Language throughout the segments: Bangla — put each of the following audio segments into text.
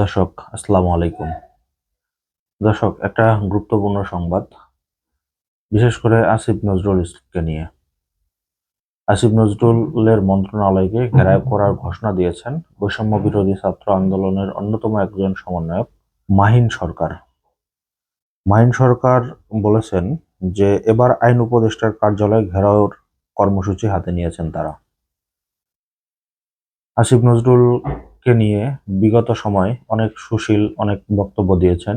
দর্শক, আসসালামু আলাইকুম। দর্শক, একটা গুরুত্বপূর্ণ সংবাদ। বিশেষ করে আসিফ নজরুল ইসলামকে নিয়ে। আসিফ নজরুলের মন্ত্রণালয়কে ঘেরাও করার ঘোষণা দিয়েছেন বৈষম্য বিরোধী ছাত্র আন্দোলনের অন্যতম একজন সমন্বয়ক মাহিন সরকার। মাহিন সরকার বলেছেন যে, এবার আইন উপদেষ্টার কার্যালয় ঘেরাওর কর্মসূচি হাতে নিয়েছেন তারা। আসিফ নজরুলকে নিয়ে বিগত সময় অনেক সুশীল, অনেক বক্তব্য দিয়েছেন।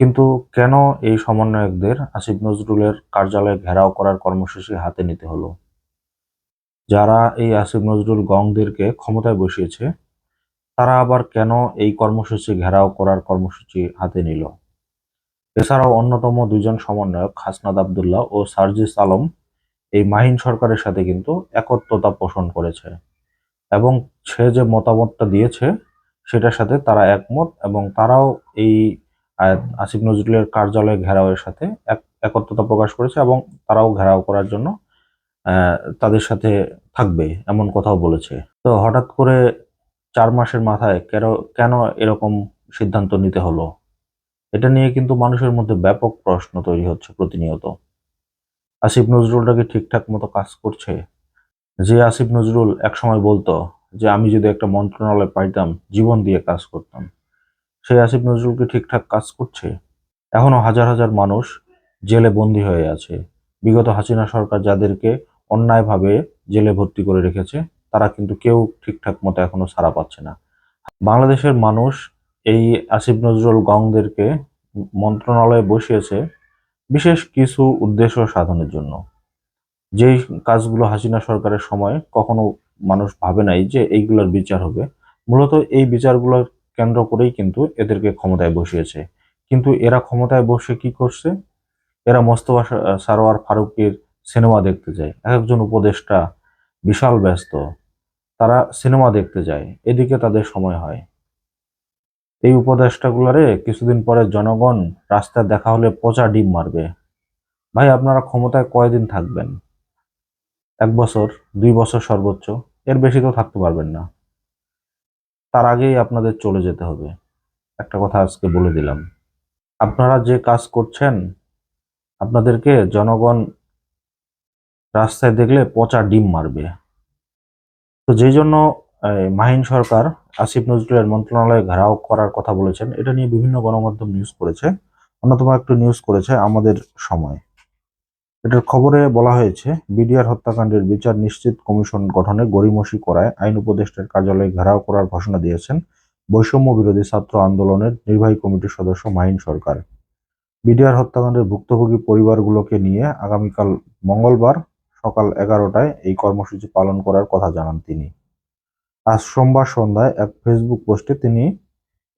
কিন্তু কেন এই সমন্বয়কদের আসিফ নজরুলের কার্যালয় ঘেরাও করার কর্মসূচি হাতে নিতে হলো? যারা এই আসিফ নজরুল গংদেরকে ক্ষমতায় বসিয়েছে, তারা আবার কেন এই কর্মসূচি ঘেরাও করার কর্মসূচি হাতে নিল? এছাড়াও অন্যতম দুজন সমন্বয়ক হাসনাদ আবদুল্লাহ ও সার্জিস আলম, এই মাহিন সরকারের সাথে কিন্তু একত্রতা পোষণ করেছে। এবং সে যে মতামতটা দিয়েছে, সেটার সাথে তারা একমত এবং তারাও এই আসিফ নজরুলের কার্যালয় ঘেরাওয়ের সাথে এক, একত্রতা প্রকাশ করেছে এবং তারাও ঘেরাও করার জন্য তাদের সাথে থাকবে এমন কথাও বলেছে। তো হঠাৎ করে চার মাসের মাথায় কেন কেন এরকম সিদ্ধান্ত নিতে হলো? এটা নিয়ে কিন্তু মানুষের মধ্যে ব্যাপক প্রশ্ন তৈরি হচ্ছে প্রতিনিয়ত। আসিফ নজরুলটা কি ঠিকঠাক মতো কাজ করছে? যে আসিফ নজরুল একসময় বলতো যে, আমি যদি একটা মন্ত্রণালয় পাইতাম, জীবন দিয়ে কাজ করতাম। সেই আসিফ নজরুল কি ঠিকঠাক কাজ করছে? এখনও হাজার হাজার মানুষ জেলে বন্দী হয়ে আছে। বিগত হাসিনা সরকার যাদেরকে অন্যায়ভাবে জেলে ভর্তি করে রেখেছে, তারা কিন্তু কেউ ঠিকঠাক মতো এখনও ছাড়া পাচ্ছে না। বাংলাদেশের মানুষ এই আসিফ নজরুল গংদেরকে মন্ত্রণালয়ে বসিয়েছে বিশেষ কিছু উদ্দেশ্য সাধনের জন্য। যেই কাজগুলো হাসিনা সরকারের সময় কখনো মানুষ ভাবে নাই যে এইগুলোর বিচার হবে, মূলত এই বিচারগুলো কেন্দ্র করেই কিন্তু এদেরকে ক্ষমতায় বসিয়েছে। কিন্তু এরা ক্ষমতায় বসে কি করছে? এরা মোস্তফা সারোয়ার ফারুকের সিনেমা দেখতে যায়। এক একজন উপদেষ্টা বিশাল ব্যস্ত, তারা সিনেমা দেখতে যায়। এদিকে তাদের সময় হয়। এই উপদেষ্টাগুলারে কিছুদিন পরে জনগণ রাস্তায় দেখা হলে পচা ডিম মারবে। ভাই, আপনারা ক্ষমতায় কয়দিন থাকবেন? এক বছর, দুই বছর সর্বোচ্চ, এর বেশি তো থাকতে পারবেন না। তার আগেই আপনাদের চলে যেতে হবে। একটা কথা আজকে বলে দিলাম। আপনারা যে কাজ করছেন, আপনাদেরকে জনগণ রাস্তায় দেখলে পচা ডিম মারবে। তো যেই জন্য মাহিন সরকার, আসিফ নজরুলের মন্ত্রণালয়ে ঘেরাও করার কথা বলেছেন, এটা নিয়ে বিভিন্ন গণমাধ্যম নিউজ করেছে। অন্যতম একটু নিউজ করেছে আমাদের সময়। এটার খবরে বলা হয়েছে, বিডিআর হত্যাকাণ্ডের বিচার নিশ্চিত কমিশন গঠনে গড়িমসি করায় আইন উপদেষ্টার কার্যালয়ে ঘেরাও করার ঘোষণা দিয়েছেন বৈষম্য বিরোধী ছাত্র আন্দোলনের নির্বাহী কমিটির সদস্য মাহিন সরকার। বিডিআর হত্যাকাণ্ডের ভুক্তভোগী পরিবারগুলোকে নিয়ে আগামীকাল মঙ্গলবার সকাল এগারোটায় এই কর্মসূচি পালন করার কথা জানান তিনি। আজ সোমবার সন্ধ্যায় এক ফেসবুক পোস্টে তিনি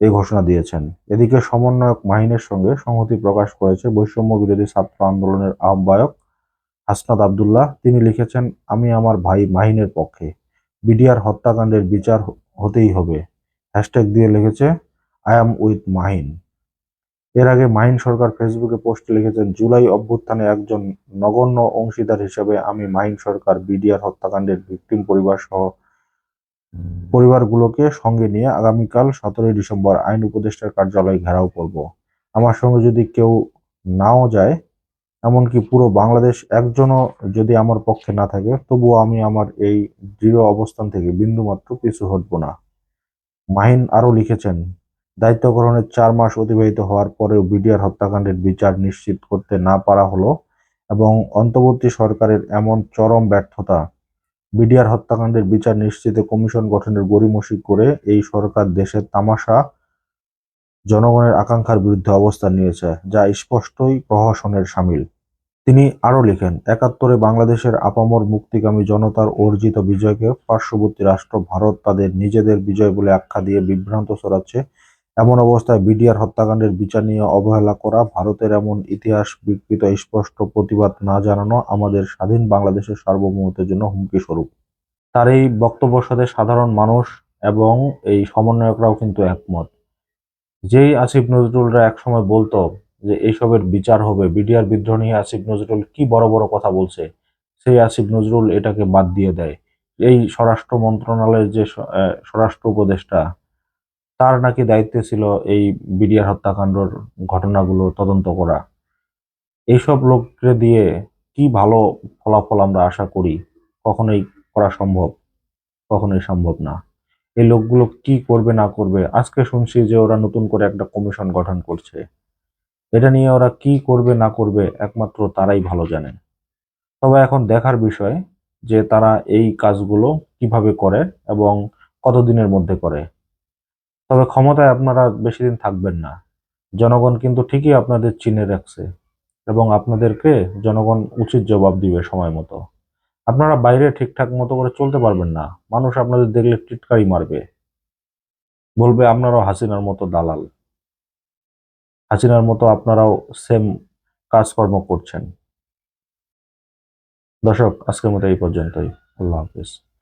এই ঘোষণা দিয়েছেন। এদিকে সমন্বয়ক মাহিনের সঙ্গে সংহতি প্রকাশ করেছে বৈষম্য বিরোধী ছাত্র আন্দোলনের আহ্বায়ক হাসনাত আবদুল্লাহ। তিনি লিখেছেন, আমি আমার ভাই মাহিনের পক্ষে। বিডিআর হত্যাকাণ্ডের বিচার হতেই হবে। হ্যাশট্যাগ দিয়ে লিখেছে, আই অ্যাম উইথ মাহিন। এর আগে মাহিন সরকার ফেসবুকে পোস্টে লিখেছেন, জুলাই অভ্যুত্থানে একজন নগণ্য অংশীদার হিসেবে আমি মাহিন সরকার, বিডিআর হত্যাকাণ্ডের ভিকটিম পরিবার সহ পরিবারগুলোকে সঙ্গে নিয়ে আগামীকাল সতেরোই ডিসেম্বর আইন উপদেষ্টার কার্যালয় ঘেরাও করব। আমার সঙ্গে যদি কেউ নাও যায়, এমনকি পুরো বাংলাদেশ একজনও যদি আমার পক্ষে না থাকে, তবুও আমি আমার এই দৃঢ় অবস্থান থেকে বিন্দুমাত্র পিছু হটব না। মাহিন আরও লিখেছেন, দায়িত্ব গ্রহণের চার মাস অতিবাহিত হওয়ার পরেও বিডিআর হত্যাকাণ্ডের বিচার নিশ্চিত করতে না পারা হলো এবং অন্তর্বর্তী সরকারের এমন চরম ব্যর্থতা বিডিআর হত্যাকাণ্ডের বিচার নিশ্চিতে কমিশন গঠনের গড়িমসি করে এই সরকার দেশের তামাশা জনগণের আকাঙ্ক্ষার বিরুদ্ধে অবস্থান নিয়েছে, যা স্পষ্টই প্রহসনের সামিল। তিনি আরও লিখেন, একাত্তরে বাংলাদেশের আপামর মুক্তিকামী জনতার অর্জিত বিজয়কে পার্শ্ববর্তী রাষ্ট্র ভারত তাদের নিজেদের বিজয় বলে আখ্যা দিয়ে বিভ্রান্ত ছড়াচ্ছে এমন অবস্থায় বিডিআর হত্যাকাণ্ডের বিচার নিয়ে অবহেলা করা ভারতের এমন ইতিহাস বিকৃত স্পষ্ট প্রতিবাদ না জানানো আমাদের স্বাধীন বাংলাদেশের সার্বভৌমত্বের জন্য হুমকি স্বরূপ। তার এই বক্তব্যের সাথে সাধারণ মানুষ এবং এই সমন্বয়করাও কিন্তু একমত। যেই আসিফ নজরুলরা একসময় বলতো যে এইসবের বিচার হবে, বিডিআর বিদ্রোহ নিয়ে আসিফ নজরুল কি বড় বড় কথা বলছে, সেই আসিফ নজরুল এটাকে বাদ দিয়ে দেয়। এই স্বরাষ্ট্র মন্ত্রণালয়ের যে স্বরাষ্ট্র উপদেষ্টা তার নাকি দায়িত্বে ছিল এই বিডিআর হত্যাকাণ্ডর ঘটনাগুলো তদন্ত করা। এইসব লোককে দিয়ে কি ভালো ফলাফল আমরা আশা করি? কখনোই করা সম্ভব, কখনোই সম্ভব না। এই লোকগুলো কি করবে, না করবে? আজকে শুনছি যে ওরা নতুন করে একটা কমিশন গঠন করছে। এটা নিয়ে ওরা কি করবে, না করবে একমাত্র তারাই ভালো জানে। তবে এখন দেখার বিষয় যে তারা এই কাজগুলো কীভাবে করে এবং কতদিনের মধ্যে করে। তবে ক্ষমতায় আপনারা বেশি দিন থাকবেন না। জনগণ কিন্তু ঠিকই আপনাদের চিনে রাখছে এবং আপনাদেরকে জনগণ উচিত জবাব দিবে সময় মতো। আপনারা বাইরে ঠিকঠাক মতো করে চলতে পারবেন না। মানুষ আপনাদের দেখলে টিটকারি মারবে। বলবে আপনারাও হাসিনার মতো দালাল। হাসিনার মতো আপনারাও সেম কাজকর্ম করছেন। দর্শক, আজকের মতো এই পর্যন্তই। আল্লাহ হাফিজ।